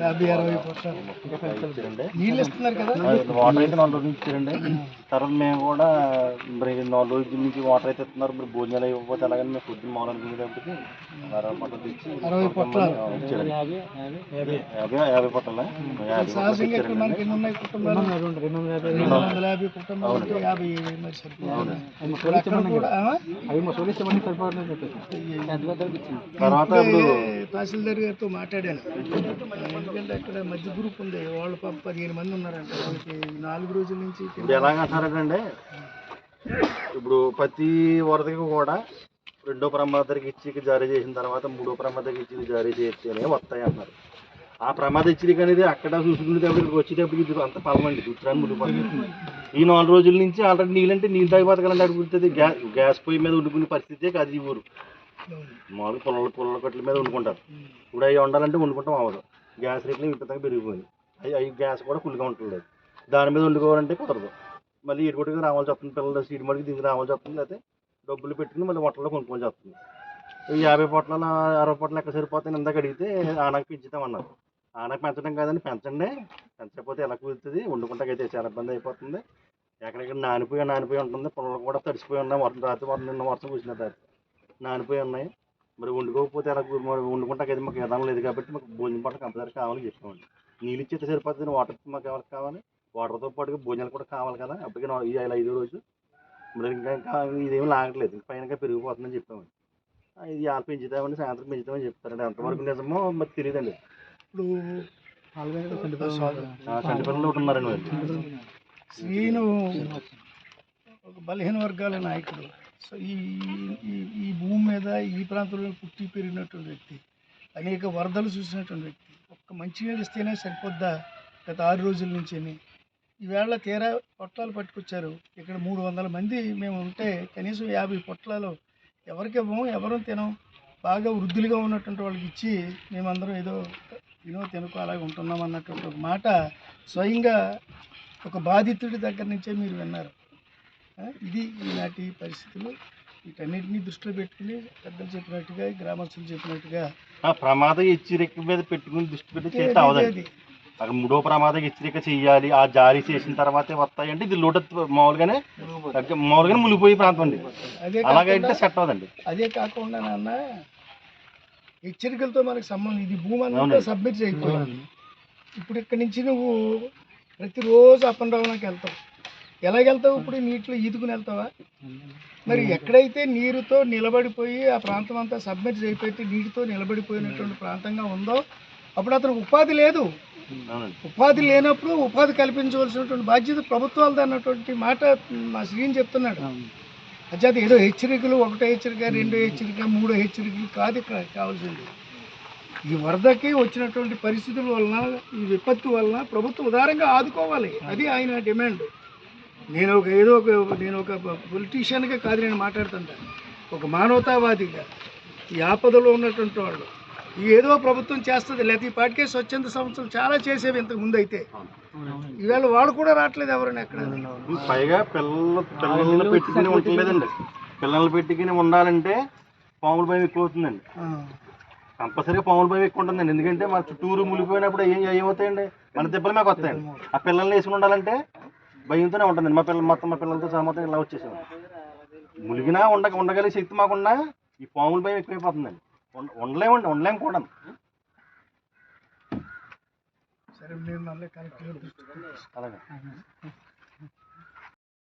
యాభై అరవై పొట్ల ఇచ్చారండి నీళ్ళు ఇస్తున్నారు కదా? వాటర్ అయితే నాలుగు రోజులు ఇచ్చారండి తర్వాత మేము కూడా మరి నాలుగు రోజుల నుంచి వాటర్ అయితే ఇస్తున్నారు. మరి భోజనాలు ఇవ్వకపోతే ఎలాగని మేము పొద్దున్న మామూలు అనుకునేటప్పటికి అరవై పొట్టలు తెచ్చి అరవై పొట్లాలు. ఆ, ఇచ్చారండి యాభై యాభై పొట్టలా? పొట్టలు ఇచ్చారండి యాభై. యాభై ఆ? తర్వాత తహసీల్దార్ గారితో మాట్లాడాను. ఎందుకంటే అక్కడ మధ్య గ్రూప్ ఉంది. వాళ్ళు పాప పదిహేను మంది ఉన్నారంట. వాళ్ళకి నాలుగు రోజుల నుంచి ఇప్పుడు ఎలాగంటారంటే ఇప్పుడు ప్రతి వరదకి కూడా రెండో ప్రమాదానికి ఇచ్చి జారీ చేసిన తర్వాత మూడో ప్రమాదానికి ఇచ్చి జారీ చేస్తేనే వస్తాయి అన్నారు ఆ ప్రమాద హెచ్చరిక అనేది అక్కడ చూసుకునేటప్పుడు ఇక్కడికి వచ్చేటప్పుడు ఇది అంత పలమండి ఉత్తరాన్ని ముడిపోతుంది ఈ నాలుగు రోజుల నుంచి ఆల్రెడీ నీళ్ళంటే నీళ్ళు తాగి బతకాలంటే అడుగుతుంది గ్యాస్ గ్యాస్ పొయ్యి మీద వండుకునే పరిస్థితే కాదు ఈ ఊరు. మామూలు పుల్లల పొలాల కట్ల మీద వండుకుంటారు. ఇప్పుడు అవి వండాలంటే వండుకుంటాం అవ్వదు గ్యాస్ రేట్లు విపరీతంగా పెరిగిపోయింది అవి అవి గ్యాస్ కూడా ఫుల్గా ఉంటుంది. దాని మీద వండుకోవాలంటే కుదరదు. మళ్ళీ ఇటుకొట్టుకు రావాల్సి వస్తుంది. పిల్లలు సీటు మడికి దీనికి రావాల్సి వస్తుంది. అయితే డబ్బులు పెట్టుకుని మళ్ళీ హోటల్లో కొనుక్కోవాల్సి వస్తుంది. యాభై పొట్ల అరవై పొట్లు ఎక్కడ సరిపోతాయి ఇందాక అడిగితే ఆనకు పెంచుతామన్నారు. ఆనకు పెంచడం కాదని పెంచండి. పెంచకపోతే ఎలా కుదురుతుంది? వండుకుంటాకైతే చాలా ఇబ్బంది అయిపోతుంది. ఎక్కడెక్కడ నానిపోయి నానిపోయి ఉంటుంది. పొలాలు కూడా తడిసిపోయి ఉన్నాయి వర్షం రాత్రి వర్షం నిన్న వర్షం కూర్చున్న రాత్రి నానిపోయి ఉన్నాయి. మరి వండుకోకపోతే ఎలా మరి వండుకుంటాకైతే మాకు విధానం లేదు కాబట్టి మాకు భోజనం పట్ల కంపల్సరీ కావాలని చెప్పామండి. నీళ్ళు ఇచ్చేస్తే సరిపోతుంది వాటర్ మాకు ఎవరికి కావాలి? వాటర్తో పాటు భోజనాలు కూడా కావాలి కదా అప్పటికే నా- ఈ ఐదు ఐదో రోజు. మరి ఇంకా ఇంకా ఇదేమీ లాగట్లేదు ఇంకా పైన పెరిగిపోతుందని చెప్పామండి. ఇది ఆలు పెంచుతామని సాయంత్రం పెంచుతామని చెప్తారండి. ఎంతవరకు నిజమో మరి తెలియదండి ఇప్పుడు సంటి పిల్లలు ఒకటి ఉన్నారండి మరి. శ్రీను ఒక బలహీన వర్గాల నాయకుడు. సో ఈ ఈ- ఈ భూమి ఈ ప్రాంతంలో పుట్టి పెరిగినటువంటి వ్యక్తి అనేక వరదలు చూసినటువంటి వ్యక్తి ఒక్క మంచినీళ్ళు ఇస్తేనే సరిపోద్దా గత ఆరు రోజుల నుంచి ఈవేళ తీరా పొట్లాలు పట్టుకొచ్చారు. ఇక్కడ మూడు వందల మంది మేము ఉంటే కనీసం యాభై పొట్లాలు ఎవరికి ఇవ్వము ఎవరు తినం బాగా వృద్ధులుగా ఉన్నటువంటి వాళ్ళకి ఇచ్చి మేమందరం ఏదో తినో తినుకో అలాగే ఉంటున్నాం అన్నటువంటి ఒక మాట స్వయంగా ఒక బాధితుడి దగ్గర నుంచే మీరు విన్నారు. ఇది ఈనాటి పరిస్థితులు. వీటన్నిటిని దృష్టిలో పెట్టుకుని పెద్దలు చెప్పినట్టుగా గ్రామస్తులు చెప్పినట్టుగా ఆ ప్రమాద హెచ్చరిక మీద పెట్టుకుని దృష్టి పెట్టి చేస్తే అవదండి? అక్కడ మూడో ప్రమాద హెచ్చరిక చెయ్యాలి ఆ జారీ చేసిన తర్వాతే వస్తాయంటే ఇది లోట మామూలుగానే మామూలుగానే మునిగిపోయే ప్రాంతం అండి. అలాగైతే కాకుండా సెట్ అవ్వదండి అదే కాకుండా నాన్న హెచ్చరికలతో మనకు సంబంధం ఇది భూమి అంతా. సబ్మిట్ అయిపోయింది ఇప్పుడు ఇక్కడి నుంచి నువ్వు ప్రతిరోజు అప్ అండ్ డౌన్కి వెళ్తావు. ఎలాగెళ్తావు? ఇప్పుడు నీటిలో ఈదుకుని వెళ్తావా? మరి ఎక్కడైతే నీరుతో నిలబడిపోయి ఆ ప్రాంతం అంతా సబ్మిట్ అయిపోయి నీటితో నిలబడిపోయినటువంటి ప్రాంతంగా ఉందో అప్పుడు అతనికి ఉపాధి లేదు. ఉపాధి లేనప్పుడు ఉపాధి కల్పించవలసినటువంటి బాధ్యత ప్రభుత్వాలది అన్నటువంటి మాట మా శ్రీని చెప్తున్నాడు. అచ్చేత ఏదో హెచ్చరికలు ఒకటో హెచ్చరిక రెండో హెచ్చరిక మూడో హెచ్చరికలు కాదు ఇక్కడ కావాల్సింది. ఈ వరదకి వచ్చినటువంటి పరిస్థితుల వలన ఈ విపత్తు వలన ప్రభుత్వం ఉదారంగా ఆదుకోవాలి. అది ఆయన డిమాండ్. నేను ఒక ఏదో ఒక నేను ఒక పొలిటీషియన్గా కాదు నేను మాట్లాడుతుంటా. ఒక మానవతావాదిగా ఈ ఆపదలో ఉన్నటువంటి వాళ్ళు. ఈ ఏదో ప్రభుత్వం చేస్తుంది లేకపోతే ఈ పాటికే స్వచ్ఛంద సంస్థలు చాలా చేసేవి ఇంతకు ముందు అయితే. ఈవేళ వాళ్ళు కూడా రావట్లేదు ఎవరైనా ఎక్కడ. పైగా పిల్లలు పిల్లల్ని పెట్టుకుని ఉండలేదండి పిల్లల్ని పెట్టుకుని ఉండాలంటే పాముల భయం ఎక్కువ అవుతుందండి. ఆ. కంపల్సరీగా పాముల భయం ఎక్కువ ఉంటుందండి. ఎందుకంటే మన చుట్టూరు మునిగిపోయినప్పుడు ఏం ఏమవుతాయండి? మన దెబ్బలు మాకు వస్తాయండి. ఆ పిల్లల్ని వేసుకుని ఉండాలంటే భయంతోనే ఉంటుందండి మా పిల్లలు మొత్తం మా పిల్లలతో సహమతం ఇలా వచ్చేసాం మునిగినా ఉండ ఉండగలిగే శక్తి మాకున్నా ఈ పాముల భయం ఎక్కువైపోతుందండి. ఉండ- ఉండలేమండి ఉండలేం కూడా. సరే నేను మళ్ళీ దృష్టికి అలాగే.